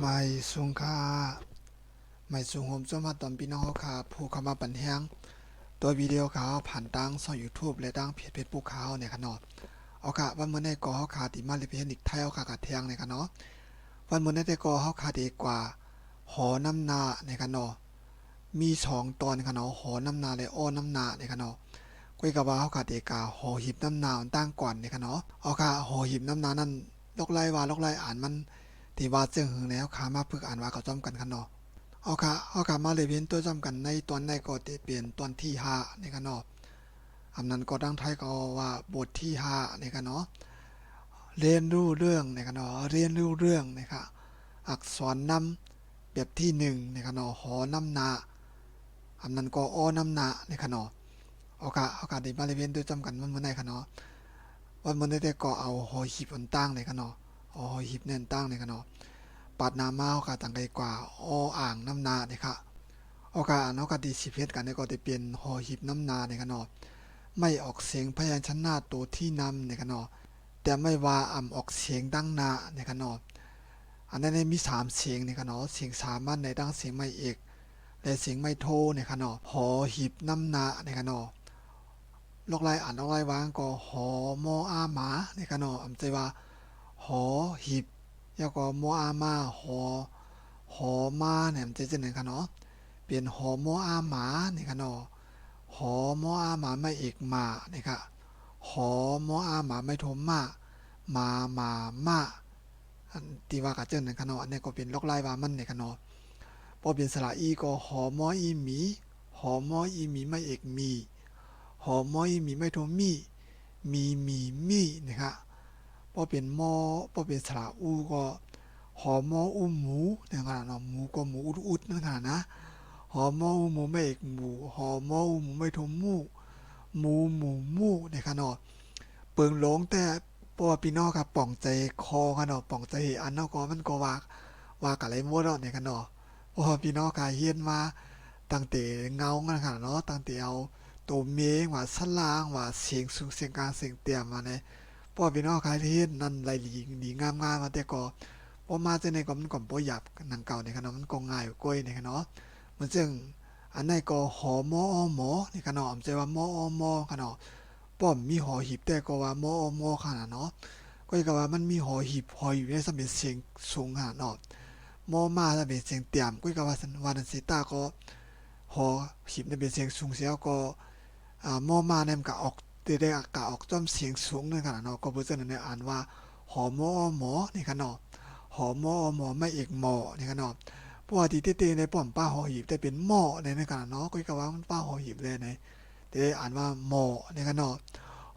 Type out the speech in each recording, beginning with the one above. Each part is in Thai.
ไม่สูงค่าไม่สูงโฮมจมาตอนพี่น้องเขาค่ะ ผู้เข้ามาปันแห้งตัววิดีโอเขาผ่านตั้งช่อง YouTube และตั้งเพจเฟซบุ๊กเขาเนี่ยค่ะเนาะเอาค่ะวันเมื้อในกอเขาขาติมาเลยเพจนิกไทยเอาค่ะกะเทียงเนี่ยค่ะเนาะวันเมื้อในแต่กอเขาขาดีกว่า หอน้ำนาเนี่ยค่ะเนาะมีสองตอนค่ะเนาะหอน้ำนาและอ้อน้ำนาเนี่ยค่ะเนาะกุยกับว่าเขาขาดีกาหอหิบน้ำนาตั้งก่อนเนี่ยค่ะเนาะเอาค่ะหอหิบน้ำนานั่นลอกไล่ว่าลอกไล่อ่านมัน ที่ว่าเจิงหึงแล้วขามาพึกอ่านว่าเขาจอมกันคันเนาะเอาค่ะเอาค่ะมาเลยเวียนตัวจอมกันในตอนในก็จะเปลี่ยนตอนที่ห้าในกันเนาะอำนั้นก็ดังไทยก็ว่าบทที่ห้าในกันเนาะเรียนรู้เรื่องในกันเนาะเรียนรู้เรื่องนะครับอักษรนำแบบที่หนึ่งในกันเนาะหอนำนาอำนั้นก็อ้อนำนาในกันเนาะเอาค่ะเอาค่ะเดี๋ยวมาเลยเวียนตัวจอมกันวันเมื่อไหร่กันเนาะวันเมื่อไหร่แต่ก็เอาหอหีบอันตั้งในกันเนาะ อ๋อหิบเน่นตั้งเนี่ยค่ะเนาะปัดน้ำมาเอาค่ะ ต่างไกลกว่าอออ่างน้ำนาเนี่ยค่ะโอกาสเอากาดีสิเพชกันเนี่ยก็จะเปลี่ยนหอหิบน้ำนาเนี่ยค่ะเนาะไม่ออกเสียงพยัญชนะตัวที่นำเนี่ยค่ะเนาะแต่ไม่ว่าอ่ำออกเสียงดังนาเนี่ยค่ะเนาะอันนั้นมีสามเสียงเนี่ยค่ะเนาะเสียงสามัญในดังเสียงไม่เอกและเสียงไม่โทเนี่ยค่ะเนาะหอหิบน้ำนาเนี่ยค่ะเนาะลอกลายอ่านลอกลายวางก็หอมออาหมาเนี่ยค่ะเนาะอำใจว่า หอหีบแล้วก็มออามาหอหอมาเนี่ยมันจะจะไหนคะเนาะเปลี่ยนหอมออาหมาเนี่ยค่ะเนาะหอมออาหมาไม่เอกมาเนี่ยค่ะหอมออาหมาไม่ทมมามามามาอันที่ว่ากะเจิ้นนั่นค่ะเนาะอันนี้ก็เป็นลอกลายว่ามันเนี่ยค่ะเนาะพอเป็นสระอีก็หอมออีหมีหอมออีหมีไม่เอกมีหอมออีหมีไม่ทมีมีมีมีนะคะ พอเป็นหม้อพอเป็นสระอูก็หอมหม้ออุ้มหมูเนี่ยขนาดเนาะหมูก็หมูอุดอุดนั่นขนาดนะหอมหม้ออุ้มหมูไม่เอกหมูหอมหม้ออุ้มหมูไม่ทมมูหมูหมูมูเนี่ยขนาดเปิงหลงแต่เพราะว่าพี่น้องครับป่องใจคอขนาดป่องใจอันเนาะก็มันก็ว่าว่ากอะไรมั่วเนาะเนี่ยขนาดเพราะว่าพี่น้องกาเฮียนมาตั้งแต่เงากันขนาดเนาะตั้งแต่เอาตัวเมงว่าสลางว่าเสียงสูงเสียงกลางเสียงเตียมมาเนี่ย พ่อพี่น้องใครที่เห็นนั่นไหลหลีหลีงามงามมาแต่ก็พอมาเจะในก็มันก่อนบ่หยับหนังเก่าในขนมมันก็ง่ายก้อยในขนมมันจึงอันในก็หอมออหมอในขนมใจว่ามออมอขนมป้อมมีหอหีบแต่ก็ว่ามออมอขนาดเนาะก็ก็ว่ามันมีหอหีบหออยู่ในสมัยเสียงสูงขนาดเนาะมอมาสมัยเสียงเตี่ยมก็ก็ว่าสันวานันสิตาก็หอหีบในเป็นเสียงสูงเสียก็อ่ามอมาเนี่ยมันก็ออก ได้ได้อากาศออกจอมเสียงสูงนั่นขนาดเนาะก็เพื่อนเนี่ยอ่านว่าหอมอหมอในขนาดหอมอหมอไม่เอกหมอในขนาดเพราะว่าที่เต้ๆในป้อมป้าหอหีบแต่เป็นหม้อในในขนาดเนาะก็ก็ว่ามันป้าหอหีบเลยในแต่ได้อ่านว่าหมอในขนาด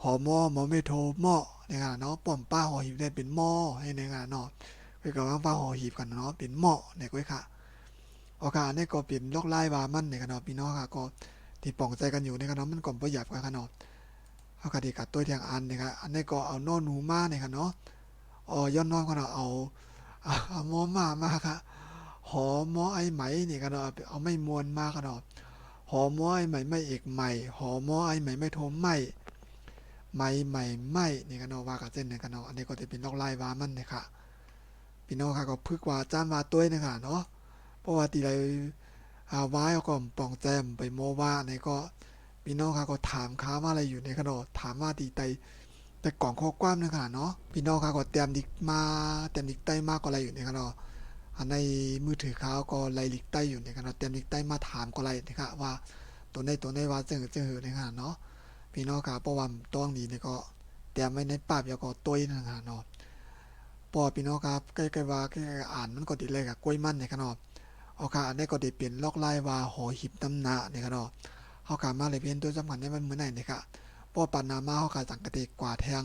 หอมอหมอไม่โทหม้อในขนาดเนาะป้อมป้าหอหีบได้เป็นหม้อให้ในขนาดเนาะก็ก็ว่าป้าหอหีบกันเนาะเป็นหม้อในก้อยค่ะโอกาสนี่ก็เป็นโรคไล่วามันในขนาดพี่น้องค่ะก็ที่ป่องใจกันอยู่ในขนาดมันก่อนประหยัดกันขนาด เอากะดีกัดตัวเทียงอันนี่ครับอันนี้ก็เอาโน่นหนูมาเนี่ยครับเนาะอ๋อย้อนน้อยก็เนาเอาเอาเอหมอมามาครับหอหมอไอ้ไหมนี่ครับเนาะเอาไม่มวนมาครับเนาะหอหมอไอ้ไหมไม่เอกใหม่หอหมอไอ้ไหมไม่โทมไม่ไม่ใหม่ไม่นี่ครับเนาะว่ากับเส้นนี่ครับเนาะอันนี้ก็จะเป็นลอกลายว่ามันนะครับพี่น้องค่ะก็พึกว่าจ้ามว่าตัวนี่ค่ะเนาะเพราะว่าตีไรอาว้ายก็ปองแจมไปโมว่านี่ก็ พี่น้องค่ะก็ถามค้าว่าอะไรอยู่ในขนมถามว่าตีไตแต่กล่องข้อความนึงค่ะเนาะพี่น้องค่ะก็เตรียมดิกมาเตรียมดิกใต้มากก็อะไรอยู่ในขนมอันในมือถือเขาก็ไล่ลิกใต้อยู่ในขนมเตรียมดิกใต้มาถามก็อะไรนะคะว่าตัวในตัวในว่าเจอเจอในขนาดเนาะพี่น้องค่ะประวัติต้องนี้เนี่ยก็เตรียมไว้ในปาบแล้วก็ตัวนึงค่ะเนาะพอพี่น้องครับใกล้ๆว่าใกล้ๆอ่านมันก็ติดเลยกับกล้วยมันในขนมเอาค่ะอันนี้ก็ได้เปลี่ยนลอกไล่ว่าหอหิบตำหนาในขนม เฮากามาเลยเพียนตัวสำคัญในมันมื้อไหนนี่ค่ะป้อปันนามาเฮากาสังกติกว่าแทง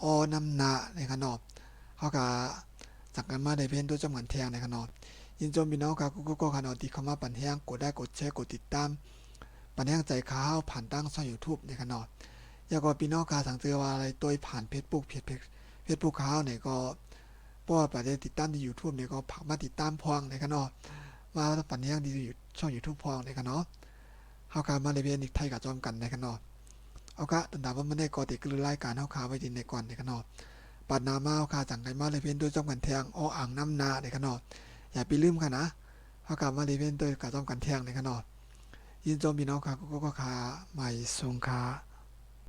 ออน้ำนาในขนอบเฮากาสังกันมาได้เพียนตัวสำคัญแทงในขนอบยินจมพี่น้องค่ะกุ๊กก็ขนอที่เข้ามาปันแห้งกดได้กดแชร์กดติดตามปันแห้งใจข้าวผ่านตั้งช่อง YouTube ในขนอบอยากก็พี่น้องค่ะสังเจอว่าอะไรตัวผ่านเฟซบุ๊กเพจเฟซบุ๊กข้าวเนี่ยก็ป้อปันได้ติดตามที่ YouTube เนี่ยก็ผักมาติดตามพองในขนอบว่าปันแห้งดีอยู่ช่อง YouTube พองในขนอบ เฮาคามาเลเวียนอีกไทยกับจอมกันในขนเนเอากะตันดาว่ามันได้ก่อติดกลือไล่การเฮาคาไว้ดินในก่อนในขนเนปัดนามาเฮาคาจังไกมาเลเวียนด้วยจอมกันแทงอ้ออ่างน้ำนาในขนเนอย่าไปลืมค่ะนะเฮากามาเลเวนด้วยกับจอมกันแทงในขนอยินจอมพี่น้องค่ะก็ก็ขาใหม่สงขา